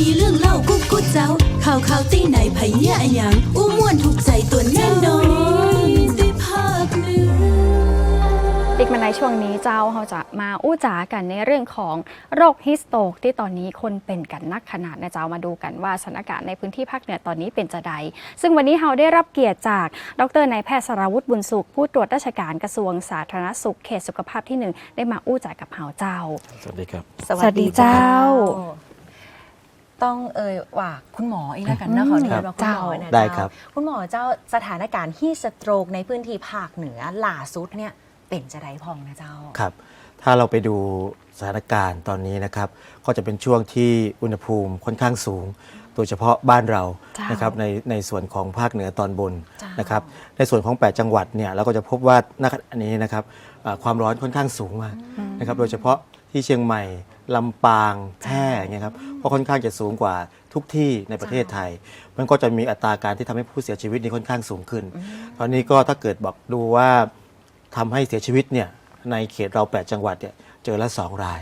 มีเรื่องเล่ากุ๊กกุ๊กเจ้าข่าวข่าวตีไหนไผเนี่ยอะหยังอู้ม่วนถูกใจตัวแน่นอนได้ภาคเหนือติ๊กมาในช่วงนี้เจ้าเราจะมาอู้จ๋ากันในเรื่องของโรคฮิสโตกที่ตอนนี้คนเป็นกันนักขนาดนะเจ้ามาดูกันว่าสถานการณ์ในพื้นที่ภาคเหนือตอนนี้เป็นจะใด ซึ่งวันนี้เราได้รับเกียรติจาก ดรนายแพทย์สราวุฒิบุญสุข ผู้ตรวจราชการกระทรวงสาธารณสุขเขตสุขภาพที่หนึ่งได้มาอู้จ๋ากับเฮาเจ้า สวัสดีครับ สวัสดีเจ้า ต้องเอ่ยว่าคุณหมออีกแล้วกันนะขออนุญาตว่าคุณหมอนะได้เจ้าครับคุณหมอเจ้าสถานการณ์ฮีสโตรกในพื้นที่ภาคเหนือล่าสุดเนี่ยเป็นจะไดพองนะเจ้า ครับ ถ้าเราไปดูสถานการณ์ตอนนี้นะครับ ก็จะเป็นช่วงที่อุณหภูมิค่อนข้างสูง โดยเฉพาะบ้านเราเจ้านนะครับในในส่วนของภาคเหนือตอนบนเจ้าน นะครับ ในส่วนของ 8 จังหวัดเนี่ยเราก็จะพบว่าณขณะนี้นะครับอ่าความร้อนค่อนข้างสูงมากนะครับ โดยเฉพาะที่เชียงใหม่ ลำปางแพร่เงี้ยครับก็ค่อนข้างจะสูงกว่าทุกที่ในประเทศไทย มันก็จะมีอัตราการที่ทำให้ผู้เสียชีวิตนี่ค่อนข้างสูงขึ้น ตอนนี้ก็ถ้าเกิดบอกดูว่าทำให้เสียชีวิตเนี่ยในเขตเรา 8 จังหวัดเนี่ยเจอละ 2 ราย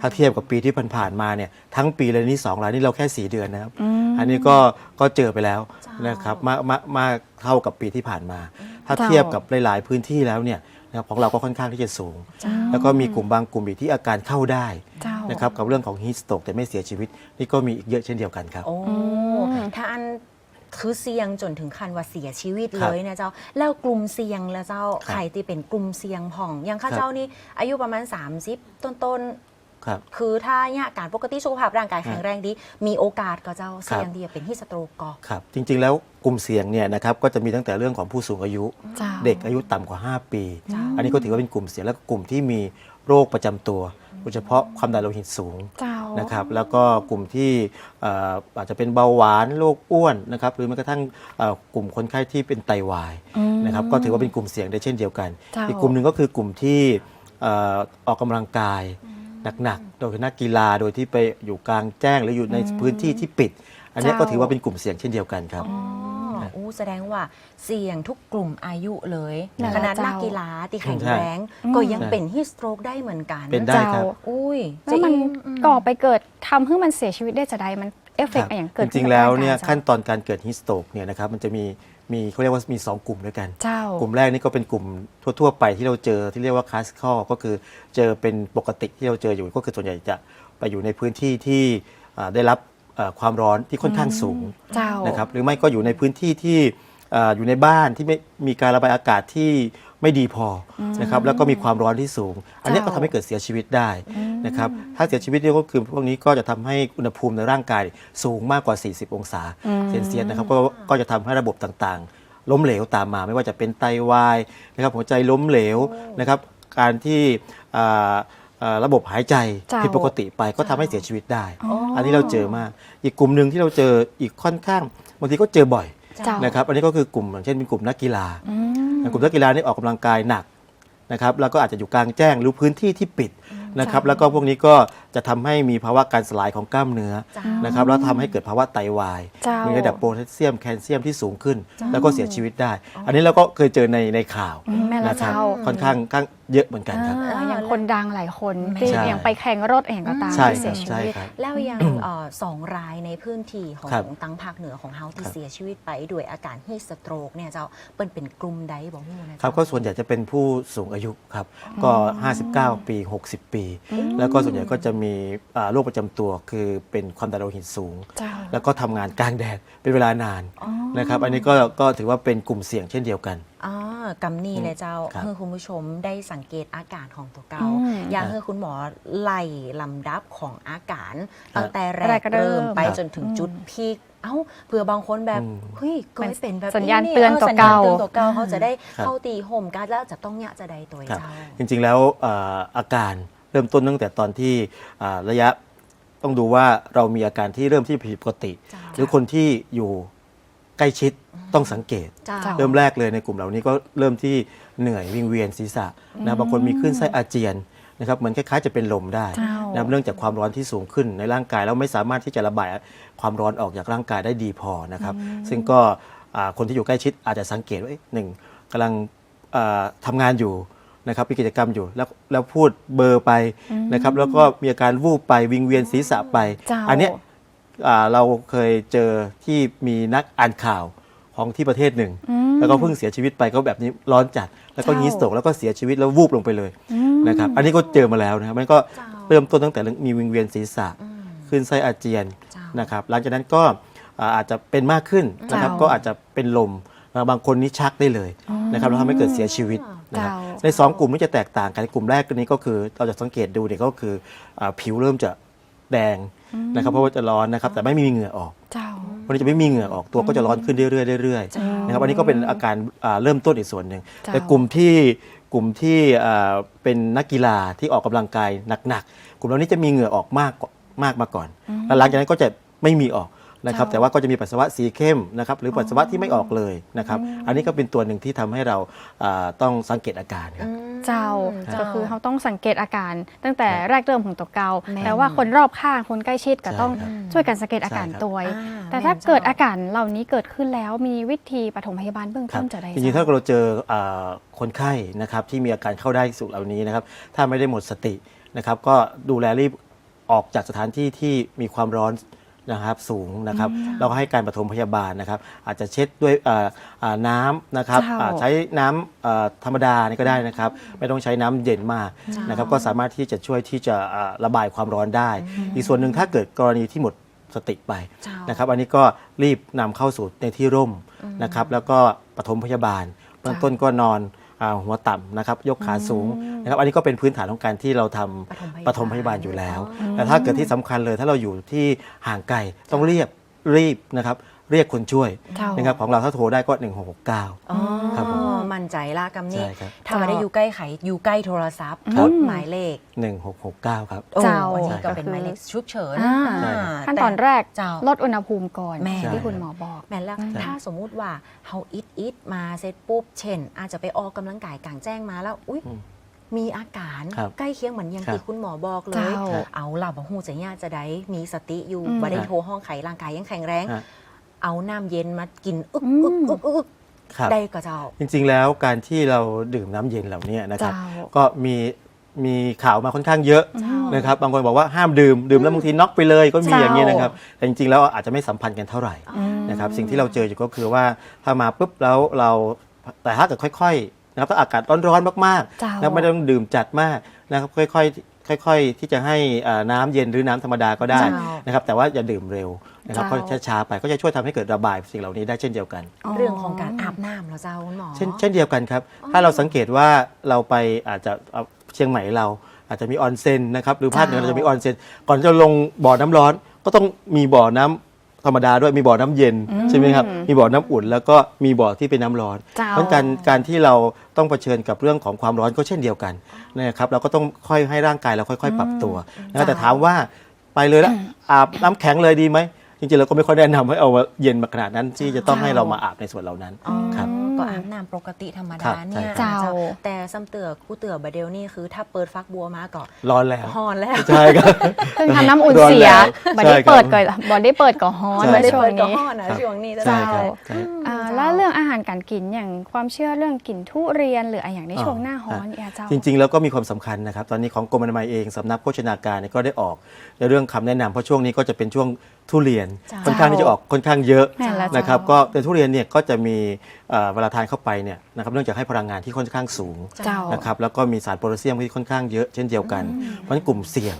ถ้าเทียบกับปีที่ผ่านๆมาเนี่ยทั้งปีเลยนี่2รายนี่เราแค่ 4 เดือนนะครับ อันนี้ก็ก็เจอไปแล้วเจ้านนะครับมากมากมากเท่ากับปีที่ผ่านมาถ้าเจ้าเทียบกับหลาย ๆ พื้นที่แล้วเนี่ยนะครับของเราก็ค่อนข้างที่จะสูง แล้วก็มีกลุ่มบางกลุ่มอีกที่อาการเข้าได้เจ้า นะครับกับเรื่องของฮีสโตกแต่ไม่เสียชีวิต นี่ก็มีอีกเยอะเช่นเดียวกันครับ โอ้มถ้าอันคือเสี่ยงจนถึงขั้นว่าเสียชีวิตครัเลบยนะเจ้า แล้วกลุ่มเสี่ยงแล้วเจ้าครับใครที่เป็นกลุ่มเสี่ยงผ่อง อย่างข้าครับ เจ้านี่อายุประมาณ 30 ต้นครับ ๆ คือถ้าเนี่ยอาการปกติสุขภาพร่างกายแข็งแรงดี มีโอกาสก็เจ้าเสี่ยงที่จะเป็นฮีสโตรกก็ ครับจริงๆแล้วกลุ่มเสี่ยงเนี่ยนะครับก็จะมีตั้งแต่เรื่องของผู้สูงอายุ เจ้า เด็กอายุต่ำกว่า 5 ปีเจ้าอันนี้ก็ถือว่าเป็นกลุ่มเสี่ยงและก็กลุ่มที่มีโรคประจำตัว โดยเฉพาะความดันโลหิตสูงเจ้านะครับแล้วก็กลุ่มที่เอ่ออาจจะเป็นเบาหวานโรคอ้วนนะครับหรือแม้กระทั่งเอ่อกลุ่มคนไข้ที่เป็นไตวายอืมนะครับก็ถือว่าเป็นกลุ่มเสี่ยงได้เช่นเดียวกันเจ้าอีกกลุ่มหนึ่งก็คือกลุ่มที่เอ่อออกกำลังกายหนักๆ โดยนักกีฬาโดยที่ไปอยู่กลางแจ้งหรืออยู่ในพื้นที่ที่ปิด อันนี้ก็ถือว่าเป็นกลุ่มเสี่ยงเช่นเดียวกันครับ อ๋ออู้แสดงว่าเสี่ยงทุกกลุ่มอายุเลยนั่นแหละขนาดเจ้านันักกีฬาที่แข็งใช่แรงอืมก็ยังใช่เป็นฮีสโตรกได้เหมือนกันเป็นได้เจ้าครับ อุ้ยแล้วมันจะอิ่อืมก่อไปเกิดทำให้มันเสียชีวิตได้จะใดมันเอฟเฟกต์อะไรอย่างเกิดจขึ้ริงกับๆแล้วร่างกาเนี่ยจ้าขั้นตอนการเกิดฮิสโตกเนี่ยนะครับมันจะมีมีเขาเรียกว่ามี 2 กลุ่มด้วยกัน เจ้า กลุ่มแรกนี่ก็เป็นกลุ่มทั่ว ๆ ไปที่เราเจอที่เรียกว่าคลาสคอก็คือเจอเป็นปกติที่เราเจออยู่ก็คือส่วนใหญ่จะไปอยู่ในพื้นที่ที่อ่าได้รับ เอ่อความร้อนที่ค่อนข้างสูงเจ้า นะครับหรือไม่ก็อยู่ในพื้นที่ที่อ่าอยู่ในบ้านที่ไม่มีการระบายอากาศที่ไม่ดีพออนะครับแล้วก็มีความร้อนที่สูง อันนี้ก็ทำให้เกิดเสียชีวิตได้นะครับถ้าเสียชีวิตเนี่ยก็คือพวกนี้ก็จะทำให้อุณหภูมิในร่างกายสูงมากกว่า 40 องศาเซนเซียสนะครับก็ก็จะทำให้ระบบต่างๆ ล้มเหลวตามมา ไม่ว่าจะเป็นไตวายนะครับหัวใจล้มเหลวนะครับการที่อ่าอ่า ระบบหายใจเจ้าผิดปกติไปก็ทำให้เสียชีวิตได้อ๋ออัอันนี้เราเจอมาก อีกกลุ่มหนึ่งที่เราเจออีกค่อนข้างบางทีก็เจอบ่อยเจ้านะครับ อันนี้ก็คือกลุ่มอย่างเช่นเป็นกลุ่มนักกีฬาอืมกลุ่มนักกีฬานี่ออกกำลังกายหนักนะครับแล้วก็อาจจะอยู่กลางแจ้งหรือพื้นที่ที่ปิดนะครับเจ้าแล้วก็พวกนี้ก็จะทำให้มีภาวะการสลายของกล้ามเนื้อจ้านะครับแล้วทำให้เกิดภาวะไตวายเจ้ามีมีระดับโพแทสเซียมแคลเซียมที่สูงขึ้น แล้วก็เสียชีวิตได้ อันนี้เราก็เคยเจอในในข่าวอืมแม่ละนะครับเจ้าค่อนข้างข้างเยอะเหมือนกันครับอ่าอย่างคนดังหลายคนใช่ที่อย่างไปแข่งรถอย่างก็ตามใช่ที่เสียชีใช่วิตครับแล้วยังเอ่อสองรายในพื้นที่ของครับตังภาคเหนือของเฮาที่ครับเสียชีวิตไปด้วยอาการฮีสโตรกเนี่ยเจ้าเป็นเป็นกลุ่มใดบอกฮู้นะครัเจ้าบก็ส่วนใหญ่จะเป็นผู้สูงอายุครับก็ 59 ปี 60 ปี แล้วก็ส่วนใหญ่ก็จะมีอ่าโรคประจำตัวคือเป็นความดันโลหิตสูงเจ้าแล้วก็ทำงานกลางแดดเป็นเวลานานนะครับ อันนี้ก็ก็ถือว่าเป็นกลุ่มเสี่ยงเช่นเดียวกันอ๋อกำนี่เลยเจ้าครับเพื่อคุณผู้ชมได้สังเกตอาการของตัวเกาอืมอย่างครับให้คุณหมอไล่ลำดับของอาการตั้งแต่แรแรกกเริ่เริ่มมไปครับจนถึงจุดพีคเอ้าเผื่อบางคนแบบอืมเฮ้ยก็ไม่เป็นแบบสัญญาณยเตือนตัวสัญญาณเก่าเตือนตัวเก่าเขาจะได้ครับเข้าตีห่มกันแล้วจะต้องเนี่ยจะได้ตัวครับเจ้าจริง ๆ แล้วเอ่ออาการ เริ่มต้นตั้งแต่ตอนที่อ่าระยะต้องดูว่าเรามีอาการที่เริ่มที่ผิดปกติจ้ะหรือคนที่อยู่ใกล้ชิดต้องสังเกตเจ้าจ้ะเริ่มแรกเลยในกลุ่มเหล่านี้ก็เริ่มที่เหนื่อยวิงเวียนศีรษะนะบางคนมีคลื่นไส้อาเจียนนะครับเหมือนคล้ายๆจะเป็นลมได้เจ้านะครับเนื่องจากความร้อนที่สูงขึ้นในร่างกายแล้วไม่สามารถที่จะระบายความร้อนออกจากร่างกายได้ดีพอนะครับ ซึ่งก็อ่าคนที่อยู่ใกล้ชิดอาจจะสังเกตว่าเอ๊ะหนึ่งกำลังอ่าทำงานอยู่ นะครับมีกิจกรรมอยู่แล้วแล้วพูดเบอร์ไปนะครับแล้วก็มีอาการวูบไปวิงเวียนศีรษะไป เจ้า อันเนี้ยอ่าเราเคยเจอที่มีนักอ่านข่าวของที่ประเทศหนึ่ง อืม แล้วก็เพิ่งเสียชีวิตไปก็แบบนี้ร้อนจัด แล้วก็เจ้า ฮีสโตกแล้วก็เสียชีวิตแล้ววูบลงไปเลยนะครับอันนี้ก็เจอมาแล้วนะครับมันก็เจ้า เริ่มต้นตั้งแต่มีวิงเวียนศีรษะ อืม ขึ้นไส้อาเจียนเจ้าน นะครับหลังจากนั้นก็อ่าอาจจะเป็นมากขึ้นนะครับเจ้า ก็อาจจะเป็นลมนะบางคนนี่ชักได้เลยนะครับแล้วทำให้เกิดเสียชีวิต นะครับเจ้าในสองกลุ่มนี้จะแตกต่างกันกลุ่มแรกนี้ก็คือเราจะสังเกตดูเนี่ยก็คืออาผิวเริ่มจะแดงนะครับเพราะว่าจะร้อนนะครับแต่ไม่มีเหงื่อออกเจ้าวันนี้จะไม่มีเหงื่อออกตัวก็จะร้อนขึ้นเรื่อยๆเรื่อยๆนะครับอันนี้ก็เป็นอาการอ่าเริ่มต้นอีกส่วนหนึ่งเจ้าแต่กลุ่มที่กลุ่มที่อ่าเป็นนักกีฬาที่ออกกำลังกายหนักๆกลุ่มเหล่านี้จะมีเหงื่อออกมากกว่ามากมาก่อนแล้วหลังจากนั้นก็จะไม่มีออก นะครับเจ้าแต่ว่าก็จะมีปัสสาวะสีเข้มนะครับหรือปัสสาวะที่ไม่ออกเลยนะครับอันนี้ก็เป็นตัวหนึ่งที่ทำให้เราอ่าต้องสังเกตอาการครับเจ้าเจ้าก็คือเขาต้องสังเกตอาการ ตั้งแต่แรกเริ่มของตัวเกาแม่แต่ว่าคนรอบข้างคนใกล้ชิดก็ต้องใช่ครับช่วยกันสังเกตอาการใช่ครับตัวอ่าแต่ถ้าแม่นเจ้าเกิดอาการเหล่านี้เกิดขึ้นแล้วมีวิธีปฐมพยาบาลเบื้องครัต้บนจะได้จริงๆถ้าทราบเราเจออ่าคนไข้นะครับที่มีอาการเข้าได้สู่เหล่านี้นะครับถ้าไม่ได้หมดสตินะครับก็ดูแลรีบออกจากสถานที่ที่มีความร้อน นะครับสูงนะครับเราก็ให้การปฐมพยาบาลนะครับ อาจจะเช็ดด้วยอ่าอ่าน้ำนะครับเจ้าอ่าใช้น้ำอ่าธรรมดานี่ก็ได้นะครับ ไม่ต้องใช้น้ำเย็นมากนะครับ ก็สามารถที่จะช่วยที่จะอ่าระบายความร้อนได้ อีกส่วนหนึ่งถ้าเกิดกรณีที่หมดสติไปเจ้านนะครับ อันนี้ก็รีบนำเข้าสู่ในที่ร่มนะครับ แล้วก็ปฐมพยาบาลเบื้องต้นก็นอนอาหัวต่ำนะครับ ยกขาสูง นะครับอันนี้ก็เป็นพื้นฐานของการที่เราทำปฐมพยาบาลอยู่แล้ว แต่ถ้าเกิดที่สำคัญเลยถ้าเราอยู่ที่ห่างไกลต้องเรียบรีบนะครับเรียกคนช่วยเจ้านะครับของเราถ้าโทรได้ก็ 1669อ๋อครับผมมั่นใจละกำนี้ใช่ครับถ้าไม่ได้อยู่ใกล้ไขอยู่ใกล้โทรศัพท์ครักบดหมายเลข 1669 ครับโอ้เจ้าอันนี้ก็ก็เป็นคือหมายเลขฉุกเฉินอ่าใช่ครับขั้นตอนแรกเจ้าลดอุณหภูมิก่อนแม่ที่คุณหมอบอก แม่นแล้วใช่ถ้าสมมุติว่าเฮาอิดอิดมาเสร็จปุ๊บ เช่น อาจจะไปออกกำลังกายกลางแจ้งมาแล้ว อุ๊ยอื มมีอาการครับใกล้เคียงเหมือนอย่างครับ ที่คุณหมอบอกเลเจ้ายเอาล่ะบ่ฮู้จะย่าจะได้มีสติอยู่อืม บ่ได้ครับโทรห้องไขร่างกายยังแข็งแรง ฮะเอาน้ำเย็นมากินอึกอืมอึกอึกอึกครับ ได้ก็เจ้า จริงๆแล้วการที่เราดื่มน้ำเย็นเหล่านี้นะครับ เจ้าก็มีมีข่าวมาค่อนข้างเยอะเจ้านนะครับ บางคนบอกว่าห้ามดื่มดื่มแล้วบางทีน็อกไปเลยก็มีเจ้าอย่างนี้นะครับ แต่จริงๆแล้วอาจจะไม่สัมพันธ์กันเท่าไหร่ นะครับสิ่งที่เราเจออยู่ก็คือว่าถ้ามาปุ๊บแล้วเราแต่ถ้าเกิดค่อยๆ นะครับถ้าอากาศร้อนๆมากเจ้าๆนะไม่ต้องดื่มจัดมากนะครับค่อยๆค่อยๆ ที่จะให้อ่าน้ำเย็นหรือน้ำธรรมดาก็ได้เจ้านะครับแต่ว่าอย่าดื่มเร็วนะครับเจ้าก็ช้าๆไปก็จะช่วยทำให้เกิดระบายสิ่งเหล่านี้ได้เช่นเดียวกัน เรื่องของการอาบน้ำเหรอเจ้าคุณหมอเช่นเช่นเดียวกันครับ ถ้าเราสังเกตว่าเราไปอาจจะเอาเชียงใหม่เราอาจจะมีออนเซ็นนะครับหรือภาคเหนือเจ้าเราจะมีออนเซ็นก่อนจะลงบ่อน้ำร้อนก็ต้องมีบ่อน้ำ ธรรมดาด้วยมีบ่อน้ำเย็นใช่ไหมครับมีบ่อน้ำอุ่น แล้วก็มีบ่อที่เป็นน้ำร้อนเจ้าเพราะการการที่เราต้องเผชิญกับเรื่องของความร้อนก็เช่นเดียวกันนะครับเราก็ต้องค่อยให้ร่างกายเราค่อย ๆ ปรับตัวนะครับแต่ถามว่าไปเลยแล้วอาบน้ำแข็งเลยดีไหมจริงๆเราก็ไม่ค่อยแนะนำให้เอามาเย็นมาขนาดนั้นที่จะต้องให้เรามาอาบในส่วนเหล่านั้นอ๋อครับ ก็อาบน้ำปกติธรรมครัดาบเนี่ยใช่เจ้าแต่ซ้ำเตือคู่เตือบะเดลนี่คือ ถ้าเปิดฟักบัวมาก็ร้อนแล้วฮอนแล้วใช่ครับเพิ่งทำน้ำอุ่นร้อนเสียแล้วบัดได้ใช่ครับเปิดก่อนบัดได้เปิดก่อนฮ้อนใช่ในได้ช่วงเปิดก็นี้ฮอนนะช่วงนี้ใช่เจ้าครับใช่อ่าแล้วเรื่องอาหารการกินอย่างความเชื่อเรื่องกินทุเรียนหรืออะไรอย่างในอ๋อช่วงหน้าฮ้อนเนี่ยเจ้าจริง ๆ แล้วก็มีความสำคัญนะครับ ตอนนี้ของกรมอนามัยเองสำนักโภชนาการเนี่ยก็ได้ออกในเรื่องคำแนะนำเพราะช่วงนี้ก็จะเป็นช่วงทุเรียนเจ้าค่อนข้างที่จะออกค่อนข้างเยอะแม่นแล้วเจ้านนะครับก็แต่ทุเรียนเนี่ยก็จะมีเอ่อเวลาทานเข้าไปเนี่ยนะครับเนื่องจากให้พลังงานที่ค่อนข้างสูงเจ้า นะครับแล้วก็มีสารโพแทสเซียมที่ค่อนข้างเยอะเช่นเดียวกัน เพราะฉะนั้นกลุ่มเสี่ยง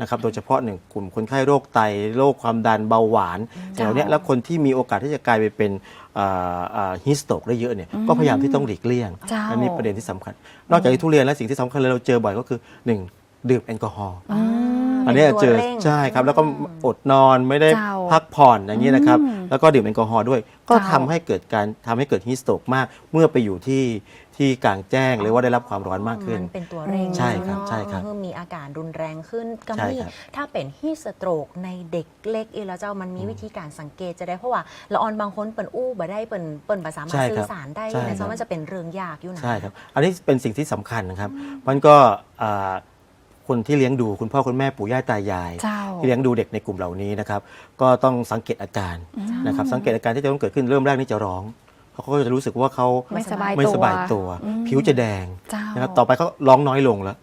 นะครับโดยเฉพาะหนึ่งกลุ่มคนไข้โรคไตโรคความดันเบาหวานแถวเนี้ยแล้วคนที่มีโอกาสที่จะกลายไปเป็นฮิสโตกได้เยอะเนี่ยก็พยายามที่ต้องหลีกเลี่ยง เจ้า อันนี้ประเด็นที่สำคัญ นอกจากที่ทุเรียนแล้วสิ่งที่สำคัญเลยเราเจอบ่อยก็คือหนึ่งดื่มแอลกอฮอล์อ่า อันเนี้ยป็ตัวเจอร่งใช่ครับ แล้วก็อดนอนไม่ได้เจ้าพักผ่อนอย่างนี้นะครับอืมแล้วก็ดื่มแอลกอฮอล์ด้วย ก็เจ้าทำให้เกิดการทำให้เกิดฮิสโตกมาก เมื่อไปอยู่ที่ที่กลางแจ้งหรือว่าได้รับความร้อนมากขึ้นมันเป็นตัวเร่งใช่ครับเนาะใช่ครับเออมีอาการรุนแรงขึ้นกัใช่มี่ครับถ้าเป็นฮีสโตรกในเด็กเล็กเองแล้วเจ้ามันมีวิธีการสังเกตจะได้เพราะว่าละออนบางคนเปิ่นอู้บ่ได้เปิ่นเปิ่นภาษามารถใช่สื่ครัอบสารได้ใช่นะครัเจ้าบมันจะเป็นเรื่องยากอยู่นะใช่ครับ อันนี้เป็นสิ่งที่สำคัญนะครับมันก็อ่า คนที่เลี้ยงดูคุณพ่อคุณแม่ปู่ย่าตายาย เจ้า ที่เลี้ยงดูเด็กในกลุ่มเหล่านี้นะครับ ก็ต้องสังเกตอาการนะครับ สังเกตอาการที่จะต้องเกิดขึ้นเริ่มแรกนี่จะร้อง เพราะเขาก็จะรู้สึกว่าเขาไม่สบายไม่ตัวสบายตัวอืมผิวจะแดงเจ้านะครับต่อไปเขาร้องน้อยลงแล้ว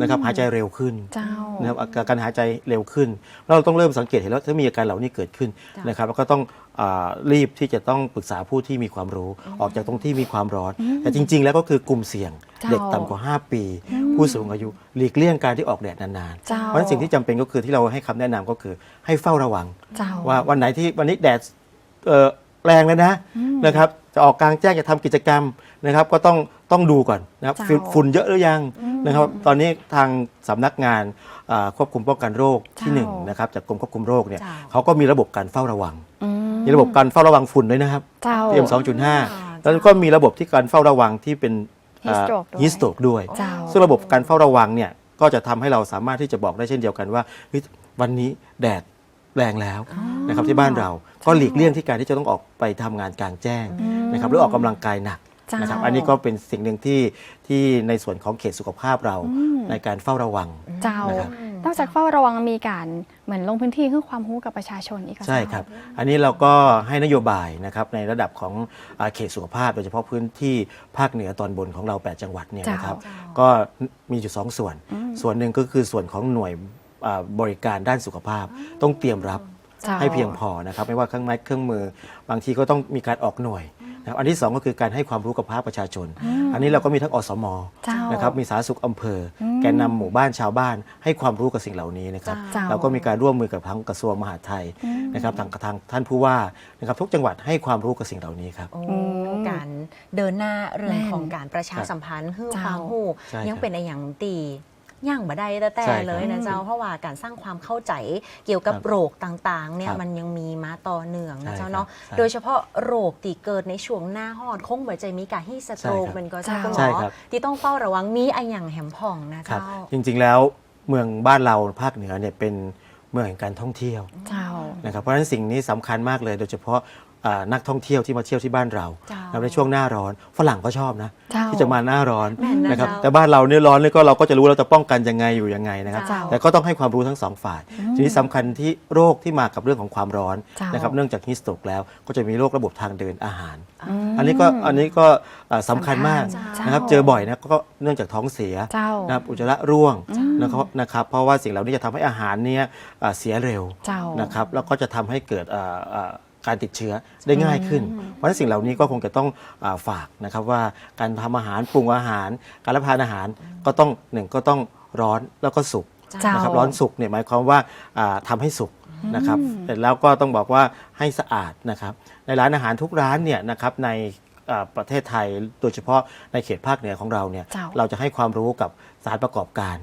นะครับหายใจเร็วขึ้นเจ้านะครับอาการการหายใจเร็วขึ้น แล้วเราต้องเริ่มสังเกตเห็นแล้วถ้ามีอาการเหล่านี้เกิดขึ้นจ้ะนะครับแล้วก็ต้องอารีบที่จะต้องปรึกษาผู้ที่มีความรู้ ออกจากตรงที่มีความร้อน แต่จริง ๆ แล้วก็คือกลุ่มเสี่ยงเจ้าเด็กต่ำกว่า 5 ปี ผู้สูงอายุหลีกเลี่ยงการที่ออกแดดนานๆเจ้าเพราะฉะนั้นสิ่งที่จำเป็นก็คือที่เราให้คำแนะนำก็คือให้เฝ้าระวังเจ้าว่าวันไหนที่วันนี้แดดเอ่อ แรงแล้วนะนะครับ จะออกกลางแจ้งจะทำกิจกรรมนะครับ ก็ต้องต้องดูก่อนนะครับเจ้าฝุ่นฝุ่นเยอะหรือยังนะครับ ตอนนี้ทางสำนักงานอ่าควบคุมป้องกันโรคที่เจ้าหนึ่งนะครับจากกรมควบคุมโรคเนี่ยเจ้า เขาก็มีระบบการเฝ้าระวัง อืมมีระบบการเฝ้าระวังฝุ่นด้วยนะครับ เจ้า PM 2.5 แล้วก็มีระบบที่การเฝ้าระวังที่เป็น Heat stroke ด้วย ฮิสโตกด้วย เจ้า ซึ่งระบบการเฝ้าระวังเนี่ยก็จะทำให้เราสามารถที่จะบอกได้เช่นเดียวกันว่าเฮ้ยวันนี้แดด แรงแล้วนะครับที่บ้านเราก็หลีกเลี่ยงที่การที่จะต้องออกไปทำงานกลางแจ้งนะครับหรือออกกำลังกายหนักเจ้านนะครับอันนี้ก็เป็นสิ่งหนึ่งที่ที่ในส่วนของเขตสุขภาพเราในการเฝ้าระวังเจ้านะครับนอกจากเฝ้าระวังมีการเหมือนลงพื้นที่ให้ความรู้กับประชาชนอีกเหรอใช่เจ้าครับ อันนี้เราก็ให้นโยบายนะครับในระดับของอาเขตสุขภาพโดยเฉพาะพื้นที่ภาคเหนือตอนบนของเรา 8 จังหวัดเนี่ยนะครับเจ้าก็มีอยู่สองส่วน ส่วนหนึ่งก็คือส่วนของหน่วย อ่าบริการด้านสุขภาพ ต้องเตรียมรับเจ้าให้เพียงพอนะครับไม่ว่าเครื่องไม้เครื่องมือ บางทีก็ต้องมีการออกหน่วยนะครับอันที่สองก็คือการให้ความรู้กับภาคประชาชน อันนี้เราก็มีทั้งอสมเจ้า นะครับมีสาธารณสุขอำเภออแกนนำหมู่บ้านชาวบ้าน ให้ความรู้กับสิ่งเหล่านี้นะครับเจ้า เราก็มีการร่วมมือกับทางกระทรวงมหาดไทยนะครับทางทางท่านผู้ว่านะครับทุกจังหวัดให้ความรู้กับสิ่งเหล่านี้ครับ โอ้อืมการเดินหน้าเรื่องแม่นของการประชาสัมพันธ์เพื่อเจ้า ความหู้ใช่ครับ ยังเป็นในอย่างตี ย่างบ่ได้แต่แต่ใช่ครับ เลยนะเจ้าเพราะว่าการสร้างความเข้าใจเกี่ยวกับครับโรคต่างๆเนี่ยครับมันยังมีมาต่อเนื่องนะใช่เจ้าเนาะครับใช่โดยเฉพาะโรคที่เกิดในช่วงหน้าห้อนคงบ่ใจมีการฮีสโตรกใช่ครับเป็นก็เจ้าคุณหมใช่อครับ ที่ต้องเฝ้าระวังมีไออย่างแหมผ่องนะครับ เจ้า จริงๆแล้วเมืองบ้านเราภาคเหนือเนี่ยเป็นเมืองแห่งการท่องเที่ยวเจ้า นะครับเพราะฉะนั้นสิ่งนี้สำคัญมากเลย โดยเฉพาะอ่า นักท่องเที่ยวที่มาเที่ยวที่บ้านเราเจ้าแล้วในช่วงหน้าร้อนฝรั่งก็ชอบนะเจ้าที่จะมาหน้าร้อนแม่นนะนะครับเจ้าแต่บ้านเราเนี่ยร้อนเนี่ยก็เราก็จะรู้เราจะป้องกันยังไงอยู่ยังไงนะครับเจ้าแต่ก็ต้องให้ความรู้ทั้งสองฝ่ายทีนี้สำคัญที่โรคที่มากับเรื่องของความร้อนเจ้านนะครับเนื่องจากฮิสโตกแล้วก็จะมีโรคระบบทางเดินอาหารอืมอันนี้ก็อันนี้ก็อ่าสำคัญมากสำคัญนะครับเจ้าเจอบ่อยนะก็เนื่องจากท้องเสียเจ้านะครับอุจจาระร่วงนะครับนะครับเพราะว่าสิ่งเหล่านี้จะทำให้อาหารเนี่ยอ่าเสียเร็วเจ้านะครับแล้วก็จะทำให้เกิดอ่าอ่า การติดเชื้อได้ง่ายขึ้น เพราะฉะนั้นสิ่งเหล่านี้ก็คงจะต้องอาฝากนะครับว่าการทำอาหารปรุงอาหาร การรับประทานอาหารก็ต้องหนึ่งก็ต้องร้อนแล้วก็สุกเจ้านนะครับร้อนสุกเนี่ยหมายความว่าอ่าทำาให้สุกนะครับแต่แล้วก็ต้องบอกว่าให้สะอาดนะครับในร้านอาหารทุกร้านเนี่ยนะครับในอ่าประเทศไทยโดยเฉพาะในเขตภาคเหนือของเราเนี่ยเจ้า เราจะให้ความรู้กับสถารประกอบการ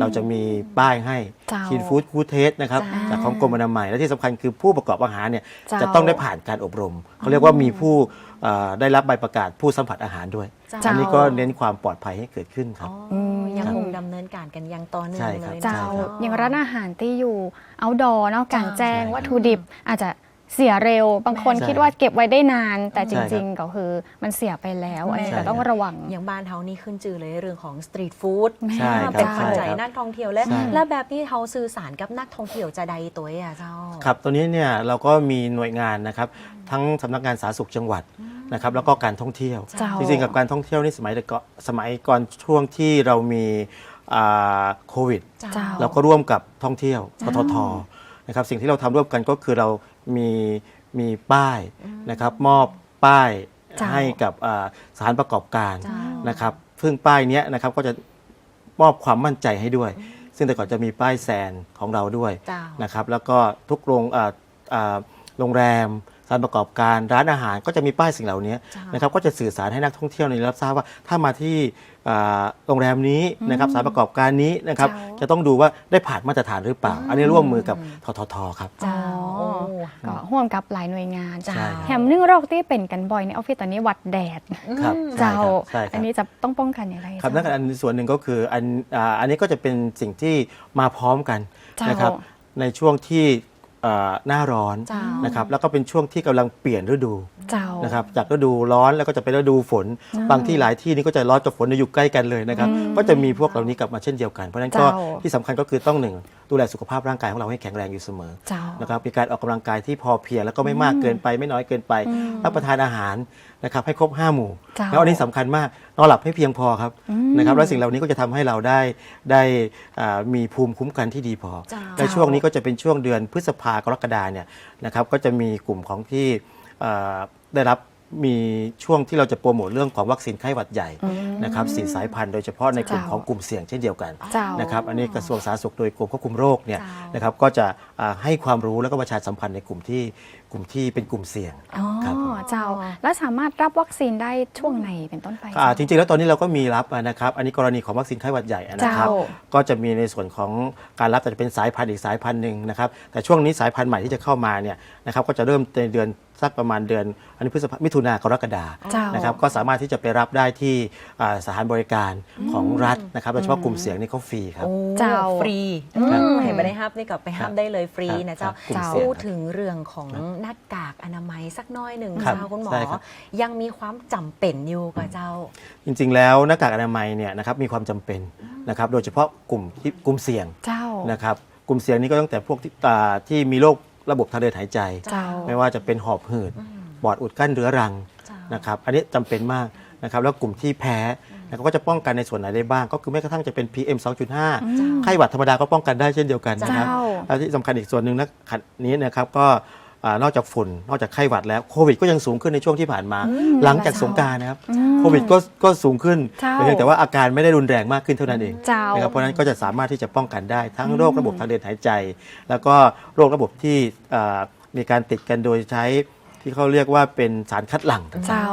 เราจะมีป้ายให้เจ้าคินฟู้ดฟู้ดเทสนะครับเจ้าจากของกรมอนามัยและที่สำคัญคือผู้ประกอบอาหารเนี่ยเจ้าจะต้องได้ผ่านการอบรมเขาเรียกว่ามีผู้เอ่อได้รับใบประกาศผู้สัมผัสอาหารด้วยเจ้าอันนี้ก็เน้นความปลอดภัยให้เกิดขึ้นครับอ๋อยังครับคงดำเนินการกันอยังต่อเนื่อใช่งครัเลบยนะเจ้าใช่ครับอย่างร้านอาหารที่อยู่เอาดอเนาะกลางแจ้งใช่ครับวัตถุดิบอาจจะ เสียเร็ว บางคนใช่คิดว่าเก็บไว้ได้นาน แต่จใช่ครับริง ๆ ก็คือมันเสียไปแล้ว อันนี้ใช่ก็ต้องครับ ระวัง อย่างบ้านเฮานี่ขึ้นจือเลยเรื่องของสตรีทฟู้ดแม่ใช่ครับเป็นขวัญใจใช่ครับนักท่องเที่ยวและใช่ และแบบที่เขาสื่อสารกับนักท่องเที่ยวจะใดตัวอะเจ้า ครับตัวนี้เนี่ยเราก็มีหน่วยงานนะครับ ทั้งสำนักงานสาธารณสุขจังหวัดนะครับ แล้วก็การท่องเที่ยว เจ้า จริงๆกับการท่องเที่ยวนี่สมัยแต่ก่อนสมัยก่อนช่วงที่เรามีอ่าโควิด เจ้า เราก็ร่วมกับท่องเที่ยวปตทนะครับสิ่งที่เราทำร่วมกันก็คือเรา มีมีป้ายนะครับมอบป้ายเจ้าให้กับอ่าสถานประกอบการเจ้านะครับซึ่งป้ายเนี้ยนะครับก็จะมอบความมั่นใจให้ด้วย ซึ่งแต่ก่อนจะมีป้ายแซนของเราด้วย เจ้า นะครับแล้วก็ทุกโรงอ่าอ่าโรงแรม สถานประกอบการร้านอาหารก็จะมีป้ายสิ่งเหล่านี้จ้านนะครับก็จะสื่อสารให้นักท่องเที่ยวในรับทราบว่าถ้ามาที่อ่าโรงแรมนี้นะครับสถานประกอบการนี้นะครับเจ้าจะต้องดูว่าได้ผ่านมาตรฐานหรือเปล่า อันนี้ร่วมมือกับทททครับเจ้าอ๋อก็ห่วมกับหลายหน่วยงานเจ้าใช่ครับแถมนึ่งโรคที่เป็นกันบ่อยในออฟฟิศตอนนี้หวัดแดดครับเจ้าใช่ครับใช่ครับอันนี้จะต้องป้องกันอย่างไรครับเจ้านั่นก็อันส่วนหนึ่งก็คืออันอ่าอันนี้ก็จะเป็นสิ่งที่มาพร้อมกันเจ้านนะครับในช่วงที่อ่า หน้าร้อนเจ้านนะครับแล้วก็เป็นช่วงที่กำลังเปลี่ยนฤดูเจ้า นะครับจากฤดูร้อนแล้วก็จะเป็นฤดูฝน บางที่หลายที่นี่ก็จะร้อนกับฝนอยู่ใกล้กันเลยนะครับอืมก็จะมีพวกเหล่านี้กลับมาเช่นเดียวกัน เพราะฉะนั้นก็เจ้า ที่สำคัญก็คือต้องหนึ่งดูแลสุขภาพร่างกายของเราให้แข็งแรงอยู่เสมอ เจ้า นะครับมีการออกกำลังกายที่พอเพียงแล้วก็ไม่มากเกินไปไม่น้อยเกินไปอืมรับประทานอาหาร นะครับให้ครบ 5 หมู่เจ้าแล้วอันนี้สำคัญมากนอนหลับให้เพียงพอครับอืมนะครับแล้วสิ่งเหล่านี้ก็จะทำให้เราได้ได้อ่ามีภูมิคุ้มกันที่ดีพอ เจ้า และช่วงนี้ก็จะเป็นช่วงเดือนพฤษภากรกฎาเนี่ยนะครับก็จะมีกลุ่มของที่เอ่อได้รับมีช่วงที่เราจะโปรโมทเรื่องของวัคซีนไข้หวัดใหญ่อืมนะครับสีสายพันธุ์โดยเฉพาะในกลุ่มเจ้าของกลุ่มเสี่ยงเช่นเดียวกัน เจ้า นะครับอันนี้กระทรวงสาธารณสุขโดยกรมควบคุมโรคเนี่ยเจ้านนะครับก็จะอ่าให้ความรู้แล้วก็ประชาสัมพันธ์ในกลุ่มที่กลุ่มที่เป็นกลุ่มเสี่ยง อ๋อครับผม เจ้า แล้วสามารถรับวัคซีนได้ช่วงไหนเป็นต้นไปอ่าเจ้าจริงๆ แล้วตอนนี้เราก็มีรับอะนะครับ อันนี้กรณีของวัคซีนไข้หวัดใหญ่นะครับเจ้าก็จะมีในส่วนของการรับแต่จะเป็นสายพันธุ์อีกสายพันธุ์หนึ่งนะครับ แต่ช่วงนี้สายพันธุ์ใหม่ที่จะเข้ามาเนี่ยนะครับก็จะเริ่มในเดือนสักประมาณเดือน อันนี้พฤษภามิถุนากรกฎาเจ้านนะครับก็สามารถที่จะไปรับได้ที่อ่าสถานบริการของรัฐนะครับโดยเฉพาะกลุ่มเสี่ยงนี่เขาฟรีครับ โอ้เจ้าฟรีครับอืมเห็นไปได้ห้ามนี่ก็ไปห้ามได้เลยฟรีครับนะเจ้า ครับกลุ่มเจ้าเสี่ยง พูดถึงเรื่องของหน้ากากอนามัยสักน้อยหนึ่งครับเจ้าคุณหมอ ใช่ครับ ยังมีความจำเป็นอยู่กับเจ้า จริงๆ แล้วหน้ากากอนามัยเนี่ยนะครับมีความจำเป็นนะครับโดยเฉพาะกลุ่มที่กลุ่มเสี่ยงเจ้า นะครับกลุ่มเสี่ยงนี้ก็ตั้งแต่พวกที่อ่าที่มีโรคระบบทางเดินหายใจ เจ้า ไม่ว่าจะเป็นหอบหืดปอดอุดกั้นเรื้อรังเจ้าน นะครับอันนี้จำเป็นมากนะครับแล้วกลุ่มที่แพ้นะครับก็จะป้องกันในส่วนไหนได้บ้าง ก็คือแม้กระทั่งจะเป็น PM 2.5 ไข้หวัดธรรมดาก็ป้องกันได้เช่นเดียวกันนะครับเจ้า แล้วที่สำคัญอีกส่วนหนึ่งนะขัดนี้นะครับก็อ่านอกจากฝุ่น นอกจากไข้หวัดแล้วโควิดก็ยังสูงขึ้นในช่วงที่ผ่านมา หลังจากสงกรารนะครับอืมโควิดก็ก็สูงขึ้นเจ้าเพียงแต่ว่าอาการไม่ได้รุนแรงมากขึ้นเท่านั้นเองเจ้านะครับเพราะฉะนั้นก็จะสามารถที่จะป้องกันได้ทั้งโรคระบบทางเดินหายใจ แล้วก็โรคระบบที่อ่ามีการติดกันโดยใช้ที่เขาเรียกว่าเป็นสารคัดหลั่งต่างๆ เจ้า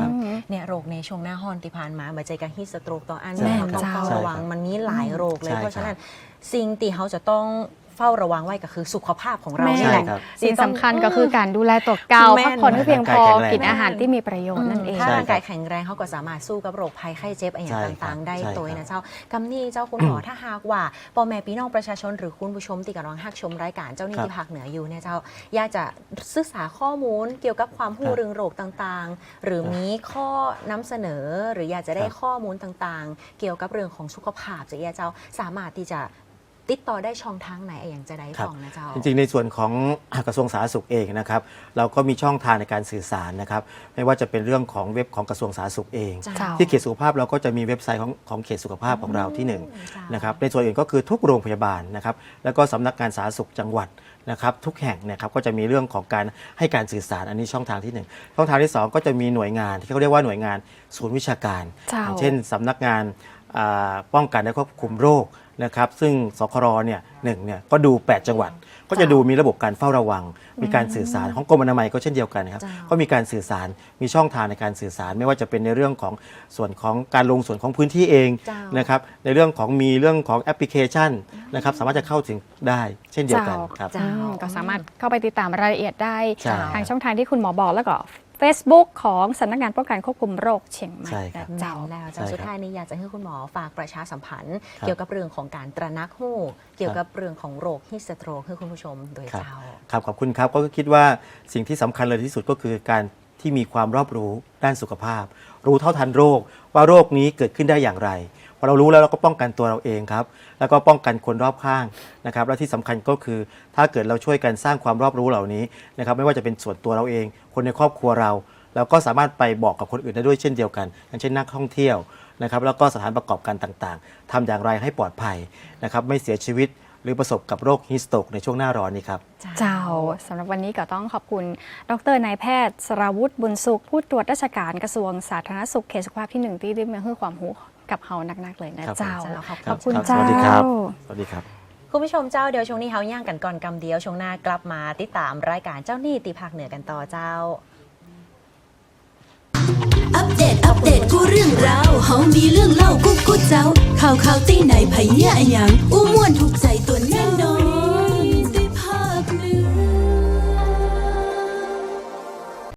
ครับ อืม เนี่ยโรคในช่วงหน้าฮ้อนที่ผ่านมาเหมือนใจกับฮีสโตรกต่ออันใช่แม่ครับต้องเฝ้าใช่ระวังครับมันมีหลายโรคเลย ใช่เพราะฉะนั้นครับสิ่งที่เขาจะต้อง เฝ้าระวังไว้ก็คือสุขภาพของเราแม่นี่แหละใช่ครับ สิ่งสำคัญก็คือการดูแลตัวเก่าแม่น พักผ่อนให้เพียงพอร่างกายแข็งแรง กินอาหารที่มีประโยชน์นั่นเอง ถ้าใช่ร่างกายแข็งแรงเขาก็สามารถสู้กับโรคภัยไข้เจ็บอะไรอย่างใช่ครับต่างๆได้ใช่ตัวครับนะเจ้ากำนี้เจ้าคุณหมอถ้าหากว่าพ่อแม่พี่น้องประชาชนหรือคุณผู้ชมที่กำลังหักชมรายการเจ้าหนี้ครับที่ภาคเหนืออยู่เนี่ยเจ้าอยากจะศึกษาข้อมูลเกี่ยวกับความรู้ครับเรื่องโรคต่างๆ หรือมีข้อนำเสนอ หรืออยากจะได้ครับ ข้อมูลต่างๆ เกี่ยวกับเรื่องของสุขภาพจะเอียเจ้าสามารถที่จะ ติดต่อได้ช่องทางไหนอย่างจะได้ครับของนะเจ้า จริงๆ ในส่วนของกระทรวงสาธารณสุขเองนะครับเราก็มีช่องทางในการสื่อสารนะครับไม่ว่าจะเป็นเรื่องของเว็บของกระทรวงสาธารณสุขเองเจ้าเจ้า ที่เขตสุขภาพเราก็จะมีเว็บไซต์ของของเขตสุขภาพของเราที่หนึ่ง จ้านนะครับในส่วนอื่นก็คือทุกโรงพยาบาลนะครับแล้วก็สำนักงานสาธารณสุขจังหวัดนะครับทุกแห่งนะครับก็จะมีเรื่องของการให้การสื่อสารอันนี้ช่องทางที่หนึ่งช่องทางที่สองก็จะมีหน่วยงานที่เขาเรียกว่าหน่วยงานศูนย์วิชาการ เจ้าอย่างเช่นสำนักงานอ่าป้องกันและควบคุมโรค นะครับซึ่งสครเนี่ยหนึ่งเนี่ยก็ดู 8 จังหวัด ก็จะดูมีระบบการเฝ้าระวัง มีการสื่อสารของกรมอนามัยก็เช่นเดียวกันนะครับเจ้าก็มีการสื่อสารมีช่องทางในการสื่อสารไม่ว่าจะเป็นในเรื่องของส่วนของการลงส่วนของพื้นที่เองเจ้านนะครับในเรื่องของมีเรื่องของแอปพลิเคชันนะครับสามารถจะเข้าถึงได้เช่นเดียวกันครับเจ้าอืมก็สามารถเข้าไปติดตามรายละเอียดได้ใช่ทางช่องทางที่คุณหมอบอกแล้วก็ Facebook ของสำนักงานป้องกันควบคุมโรคเชียงใหม่ใช่ครับ นะเจ้าแม่นแล้วใช่เจ้าครับสุดท้ายนี้อยากจะให้คุณหมอฝากประชาสัมพันธ์ ครับเกี่ยวกับเรื่องของการตระหนักหู้เกี่ยวกับเรื่องของโรคฮิสโตรกให้คุณผู้ชมโดยครับ เจ้า ครับขอบคุณครับก็คิดว่าสิ่งที่สำคัญเลยที่สุดก็คือการที่มีความรอบรู้ด้านสุขภาพ รู้เท่าทันโรค ว่าโรคนี้เกิดขึ้นได้อย่างไร พอเรารู้แล้วเราก็ป้องกันตัวเราเองครับ แล้วก็ป้องกันคนรอบข้างนะครับ และที่สำคัญก็คือ ถ้าเกิดเราช่วยกันสร้างความรอบรู้เหล่านี้นะครับ ไม่ว่าจะเป็นส่วนตัวเราเอง คนในครอบครัวเราเราก็สามารถไปบอกกับคนอื่นได้ด้วยเช่นเดียวกัน อย่างเช่นนักท่องเที่ยวนะครับ แล้วก็สถานประกอบการต่างๆทำอย่างไรให้ปลอดภัยนะครับ ไม่เสียชีวิตหรือประสบกับโรคฮิสโตกในช่วงหน้าร้อนนี้ครับ เจ้าสำหรับวันนี้ก็ต้องขอบคุณ ดรนายแพทย์ สราวุฒิบุญสุข ผู้ตรวจราชการกระทรวงสาธารณสุขเขตสุขภาพที่หนึ่งที่ได้มาให้ความรู้ กับเฮานักๆเลยนะครับเจ้าผมขอบคุณครับเจ้าสวัสดีครับสวัสดีครับคุณผู้ชมเจ้าเดี๋ยวช่วงนี้เฮาย่างกันก่อนกำเดียวช่วงหน้ากลับมาติดตามรายการเจ้าหนี้ตีภาคเหนือกันต่อเจ้า อัปเดตอัปเดตกูเรื่องราวเฮามีเรื่องเล่ากูกูเจ้าข่าวข่าวตีไหนไผเหี้ยอะหยังอู้ม่วนถูกใจตัวแน่นอน